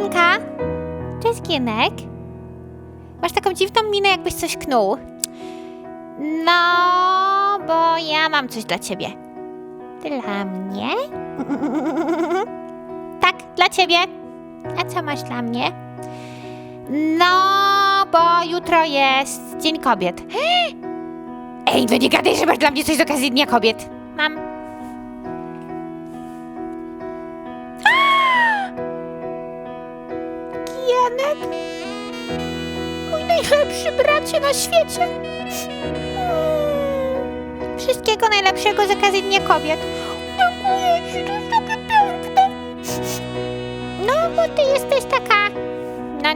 Ginka. Cześć, Gienek. Masz taką dziwną minę, jakbyś coś knuł. No, bo ja mam coś dla ciebie. Dla mnie? tak, dla ciebie. A co masz dla mnie? No, bo jutro jest Dzień Kobiet. Ej, no nie gadaj, że masz dla mnie coś z okazji Dnia Kobiet. Mam. Najlepszy bracie na świecie. Mm. Wszystkiego najlepszego z okazji Dnia Kobiet. Dziękuję ci, to jest takie piękne. No, bo ty jesteś taka na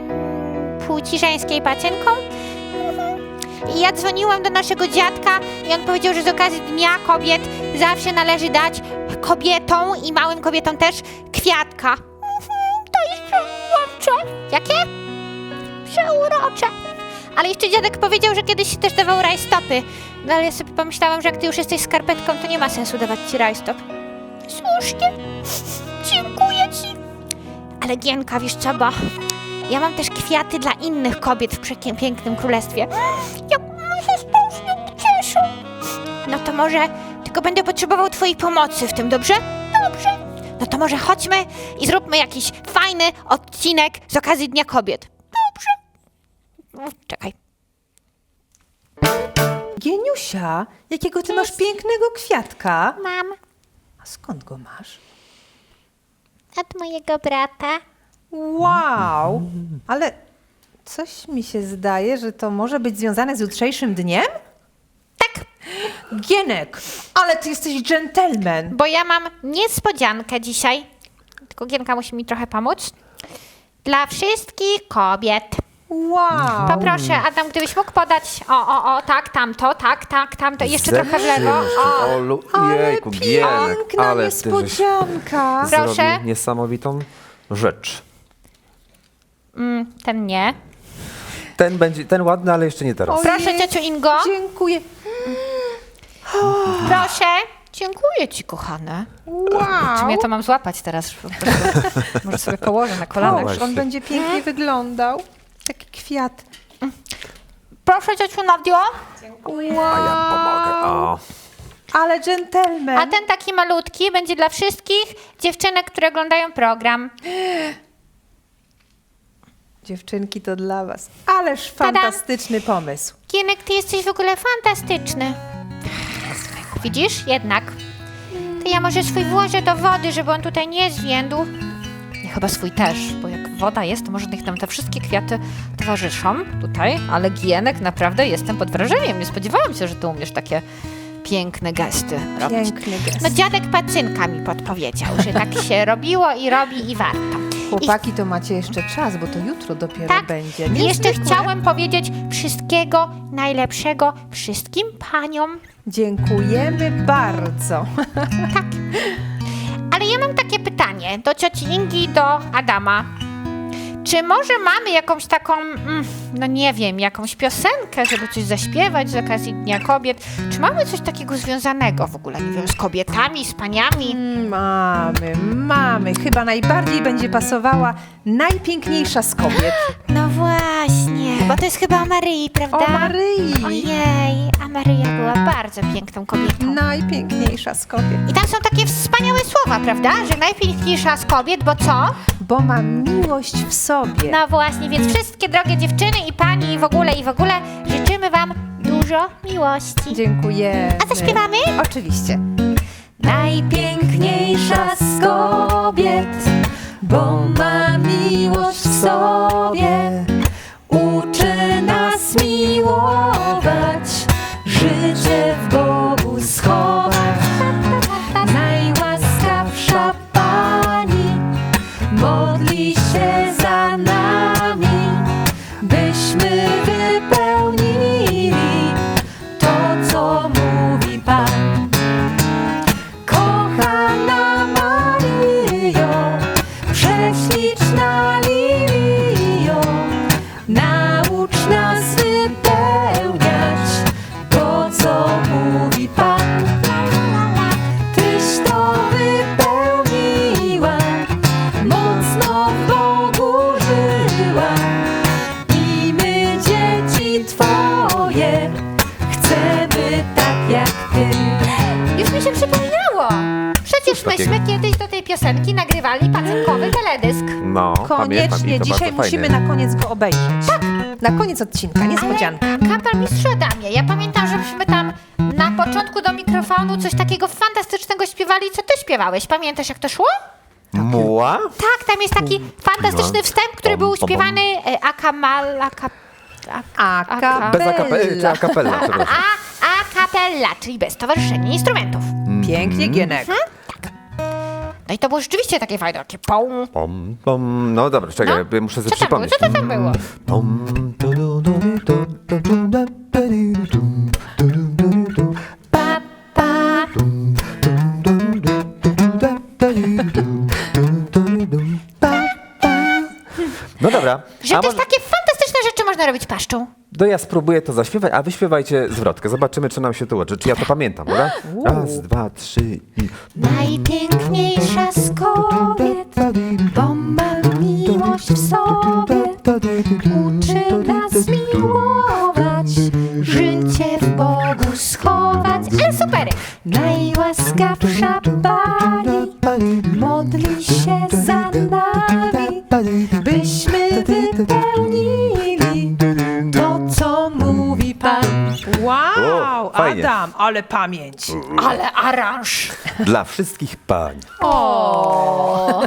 płci żeńskiej pacjenką. Mhm. I ja dzwoniłam do naszego dziadka i on powiedział, że z okazji Dnia Kobiet zawsze należy dać kobietom i małym kobietom też kwiatka. Mhm, To jest przeurocze. Jakie? Przeurocze. Ale jeszcze dziadek powiedział, że kiedyś się też dawał rajstopy. No ale ja sobie pomyślałam, że jak ty już jesteś skarpetką, to nie ma sensu dawać ci rajstop. Słusznie. Dziękuję ci. Ale Gienka, wiesz co, bo ja mam też kwiaty dla innych kobiet w przepięknym królestwie. Jak się strasznie cieszą. No to może, tylko będę potrzebował twojej pomocy w tym, dobrze? Dobrze. No to może chodźmy i zróbmy jakiś fajny odcinek z okazji Dnia Kobiet. Gieniusia, jakiego ty masz pięknego kwiatka. Mam A skąd go masz? od mojego brata. Wow, ale coś mi się zdaje, że to może być związane z jutrzejszym dniem? Tak, Gienek, ale ty jesteś dżentelmen. bo ja mam niespodziankę dzisiaj. Tylko Gienka musi mi trochę pomóc. Dla wszystkich kobiet. Wow. Poproszę, Adam, gdybyś mógł podać. O, o, o, tak, tamto, tak, tak, tamto. Jeszcze trochę w lewo. O, Olu, Ale jejku, piękna ale ty żeś niespodzianka. Proszę. zrobił niesamowitą rzecz. mm, ten nie. Ten będzie, ten ładny, ale jeszcze nie teraz. Oj. Proszę, ciociu Ingo. Dziękuję. Proszę. Dziękuję ci, kochane. Czy Wow. mnie to mam złapać teraz? Po prostu. Może sobie położę na kolanach. Połóż, on Właśnie. będzie pięknie wyglądał. Taki kwiat. Proszę, ciociu Nadio. A ja pomogę. O. Ale dżentelmen. A ten taki malutki będzie dla wszystkich dziewczynek, które oglądają program. Dziewczynki, to dla was. Ależ Tada. fantastyczny pomysł. Kienek, ty jesteś w ogóle fantastyczny. Widzisz? Jednak. To ja może swój włożę do wody, żeby on tutaj nie zwiędł. Ja chyba swój też, bo jak woda jest, to może niech nam te wszystkie kwiaty towarzyszą tutaj. Ale Gienek, naprawdę jestem pod wrażeniem. Nie spodziewałam się, że ty umiesz takie piękne gesty robić. Piękny gest. No dziadek Pacynka mi podpowiedział, że tak się robiło i robi i warto. Chłopaki, to macie jeszcze czas, bo to jutro dopiero Tak, będzie. i jeszcze Niezwykłe. chciałem powiedzieć wszystkiego najlepszego wszystkim paniom. Dziękujemy bardzo. Ale ja mam takie pytanie do cioci Ingi i do Adama. Czy może mamy jakąś taką, mm, no nie wiem, jakąś piosenkę, żeby coś zaśpiewać z okazji Dnia Kobiet? Czy mamy coś takiego związanego w ogóle, nie wiem, z kobietami, z paniami? Mm, Mamy, mamy. Chyba najbardziej będzie pasowała najpiękniejsza z kobiet. No właśnie, to jest chyba o Maryi, prawda? O Maryi. Ojej, a Maryja była bardzo piękną kobietą. Najpiękniejsza z kobiet. I tam są takie wspaniałe słowa, prawda? Że najpiękniejsza z kobiet, bo co? Bo ma miłość w sobie. No właśnie, więc wszystkie drogie dziewczyny i pani i w ogóle i w ogóle życzymy wam dużo miłości. Dziękujemy. A zaśpiewamy? Oczywiście. Najpiękniejsza z kobiet, bo ma miłość w sobie. Takiego? myśmy kiedyś do tej piosenki nagrywali pacynkowy teledysk. No, pamiętam Koniecznie to dzisiaj bardzo musimy fajne. na koniec go obejrzeć. Tak. Na koniec odcinka, niespodzianka. Kapel mistrzu Adamie, ja pamiętam, żebyśmy tam na początku do mikrofonu coś takiego fantastycznego śpiewali. Co ty śpiewałeś? Pamiętasz jak to szło? Muła? Tak, tam jest taki fantastyczny wstęp, który był śpiewany e, a kamal, a kap... A, A a, Bez akapella, czy kapella. akapella, przepraszam. a, a capella, czyli bez towarzyszenia instrumentów. Pięknie, Gienek. Mhm. No i to było rzeczywiście takie fajne, takie pom. Pom, pom. No dobra, czekaj, No. muszę sobie Co tam było? przypomnieć. Co to tam było? Pom, tu. No dobra, Że a też takie fantastyczne rzeczy można robić paszczą. To ja spróbuję to zaśpiewać, a wy śpiewajcie zwrotkę. Zobaczymy, czy nam się to łączy. Czy ja to pamiętam, dobra? Raz, dwa, trzy i... Najpiękniejsza z kobiet, bo ma miłość w sobie. Uczy nas miłować, życie w Bogu schować. Ale super! Najłaskawsza Pani modli się za nami, byśmy wypełnili Wow, O, fajnie. Adam, ale pamięć. Ale aranż! Dla wszystkich pań. O,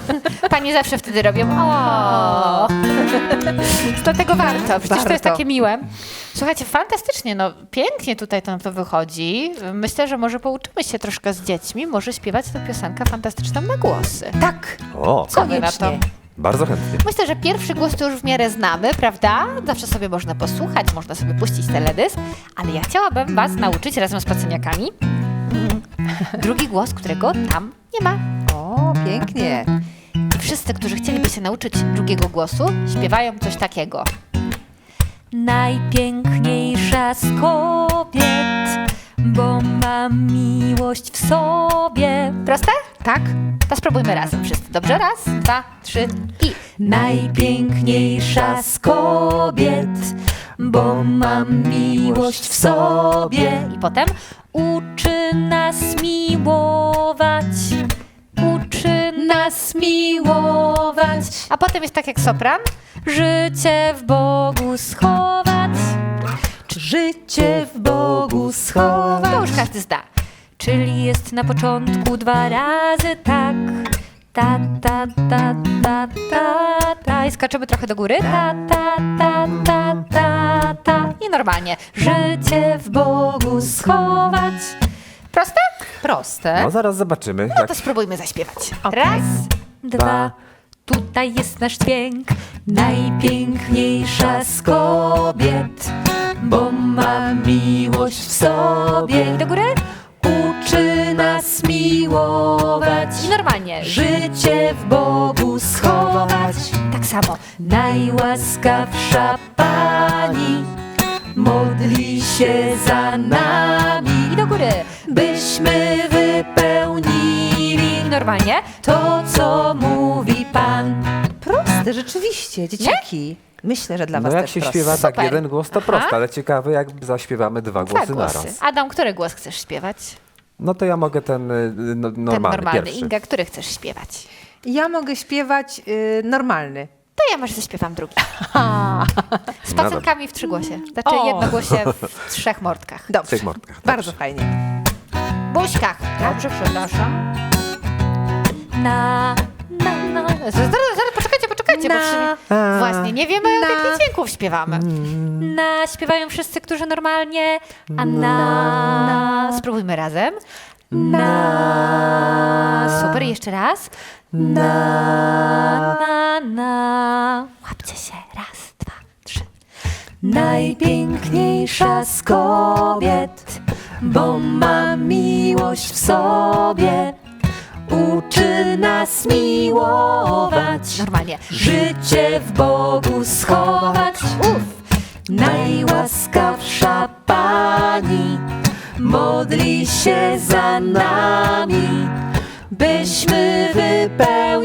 Panie zawsze wtedy robią o. Dlatego warto, przecież to jest Warto. takie miłe. Słuchajcie, fantastycznie, no pięknie tutaj nam to wychodzi. Myślę, że może pouczymy się troszkę z dziećmi, może śpiewać tę piosenkę fantastyczną na głosy. Tak, O, Co wy na to? koniecznie. Bardzo chętnie. Myślę, że pierwszy głos to już w miarę znamy, prawda? Zawsze sobie można posłuchać, można sobie puścić teledysk, ale ja chciałabym Was nauczyć razem z pacjeniakami drugi głos, którego tam nie ma. O, pięknie. I wszyscy, którzy chcieliby się nauczyć drugiego głosu, śpiewają coś takiego. Najpiękniejsza z kobiet, bo ma miłość w sobie. Proste? Tak? To spróbujmy razem wszyscy. Dobrze? Raz, dwa, trzy i... Najpiękniejsza z kobiet, bo ma miłość w sobie. I potem uczy nas miłować. Uczy nas miłować. A potem jest tak jak sopran. Życie w Bogu schować. Życie w Bogu schować. To już każdy zda. Czyli jest na początku dwa razy tak. Ta, ta, ta, ta, ta, ta. I skaczemy trochę do góry. Ta, ta, ta, ta, ta, ta. I normalnie. Życie w Bogu schować. Proste? Proste. No zaraz zobaczymy. No Jak... to spróbujmy zaśpiewać. Raz, dwa. Tutaj jest nasz dźwięk. Najpiękniejsza z kobiet, bo ma miłość w sobie. I do góry. Uczy nas miłować. I normalnie. Życie w Bogu schować. Tak samo. Najłaskawsza Pani modli się za nami. I do góry. Byśmy wypełnili normalnie to, co mówi Pan. Proste, rzeczywiście, dzieciaki. Myślę, że dla was No jak też się proste. śpiewa tak Super. jeden głos, to Aha. proste, ale ciekawe jak zaśpiewamy dwa Dwa głosy głosy. naraz. Adam, który głos chcesz śpiewać? No to ja mogę ten y, no, Ten normalny, normalny. pierwszy. Inga, który chcesz śpiewać? Ja mogę śpiewać y, normalny. To ja może zaśpiewam drugi. Z No pacynkami w trzygłosie. Znaczy O. jednogłosie w trzech mordkach. W Dobrze. tych mordkach. Bardzo fajnie. Buźkach. Dobrze, przepraszam. Na, na, na. Zaraz, zaraz, bo Na. wszyscy... Właśnie, nie wiemy, Na. jakich dźwięków śpiewamy. Na śpiewają wszyscy, którzy normalnie, a na... Spróbujmy razem. Na... Super, jeszcze raz. Na, na, na. Łapcie się. Raz, dwa, trzy. Najpiękniejsza z kobiet, bo ma miłość w sobie. Uczy nas miłować. Normalnie. Życie w Bogu schować. Uf. Najłaskawsza Pani modli się za nami, byśmy wypełnili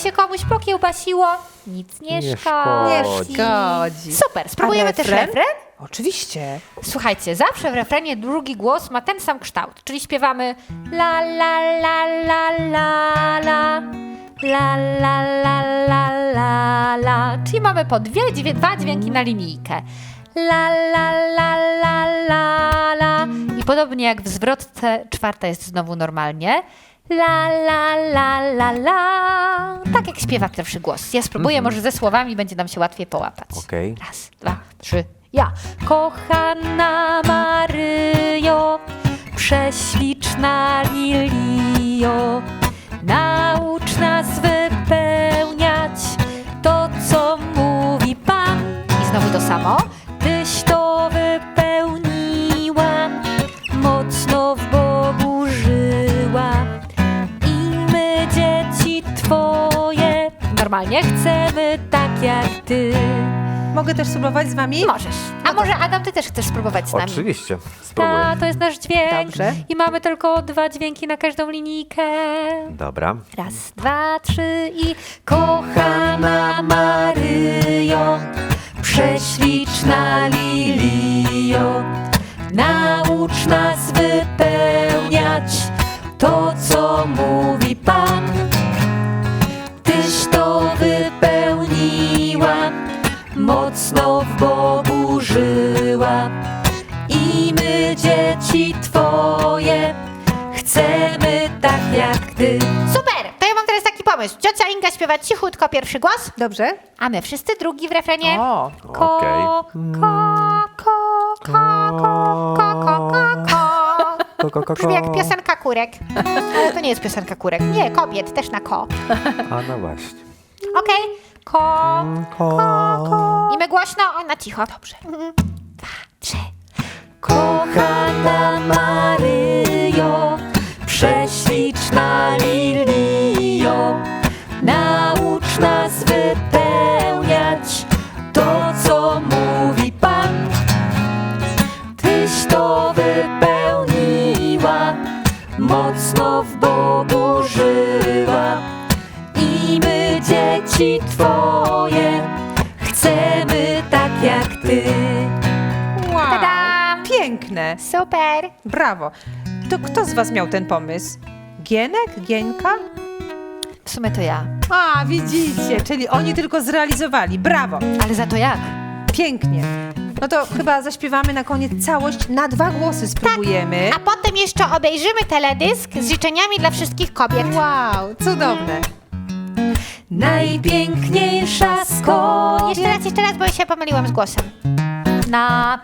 się komuś pokiełbasiło, nic nie, Nie szkodzi. Nie szkodzi. Super, spróbujemy też refren? refren? Oczywiście. Słuchajcie, zawsze w refrenie drugi głos ma ten sam kształt, czyli śpiewamy la la la la la la la la la la la la czyli mamy po dwie, dwie, dwa dźwięki na linijkę. La la la la la la i podobnie jak w zwrotce czwarta jest znowu normalnie. La la la la la tak jak śpiewa pierwszy głos. Ja spróbuję, może ze słowami będzie nam się łatwiej połapać. Okej. Raz, dwa, trzy. Ja. Kochana Maryjo, prześliczna Lilio, naucz nas wypełniać to, co mówi Pan. I znowu to samo. Normalnie chcemy tak jak Ty. Mogę też spróbować z wami? Możesz. A może Adam, ty też chcesz spróbować z nami? Oczywiście, Ta, spróbuję. to jest nasz dźwięk. Dobrze. I mamy tylko dwa dźwięki na każdą linijkę. Dobra. Raz, dwa, trzy i kochana Maryjo, prześliczna Lilio, naucz nas wypełniać to, co mówi Pan. Mocno w Bogu żyła. I my, dzieci Twoje, chcemy tak jak Ty. Super! To ja mam teraz taki pomysł. Ciocia Inga śpiewa cichutko pierwszy głos, Dobrze. a my wszyscy drugi w refrenie. O, Ko, Okej. ko, ko, ko, ko, ko, ko, ko, ko. Ko, ko, ko, Brzmi jak ko. piosenka kurek. Ale to nie jest piosenka kurek. Nie, kobiet, też na ko. A no właśnie. Okej. Ko, Ko. I my głośno, on na cicho. Dobrze. Dwa, trzy. Kochana Super! Brawo. To kto z was miał ten pomysł? Gienek? Gienka? W sumie to ja. A, widzicie, czyli oni tylko zrealizowali. Brawo. Ale za to jak? Pięknie. No to chyba zaśpiewamy na koniec całość. Na dwa głosy spróbujemy. A potem jeszcze obejrzymy teledysk z życzeniami dla wszystkich kobiet. Wow, cudowne. Najpiękniejsza z kobiet. Jeszcze raz, jeszcze raz, bo się pomyliłam z głosem. Na.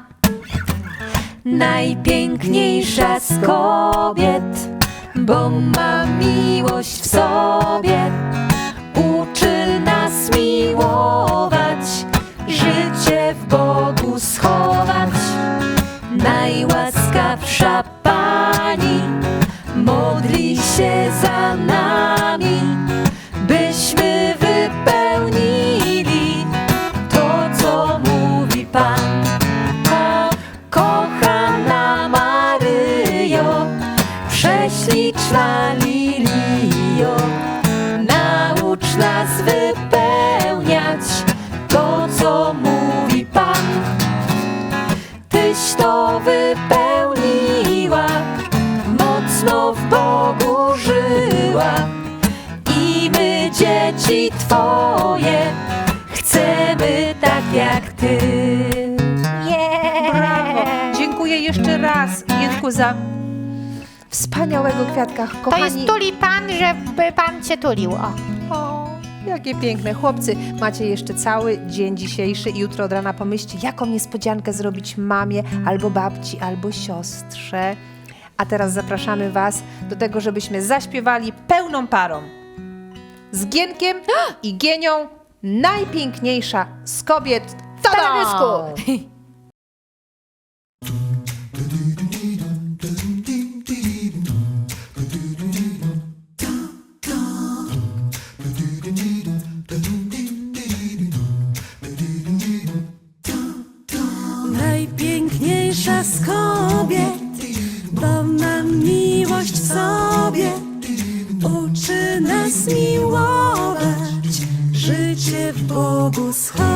Najpiękniejsza z kobiet, bo ma miłość w sobie. Uczy Gienku, za wspaniałego kwiatka. To Kochani, jest tulipan, żeby Pan Cię tulił. O. O, jakie piękne. Chłopcy, macie jeszcze cały dzień dzisiejszy i jutro od rana pomyślcie, jaką niespodziankę zrobić mamie, albo babci, albo siostrze. A teraz zapraszamy Was do tego, żebyśmy zaśpiewali pełną parą. Z Gienkiem i Gienią najpiękniejsza z kobiet. Tada! teledysku. zmiłować, życie w Bogu schowaj.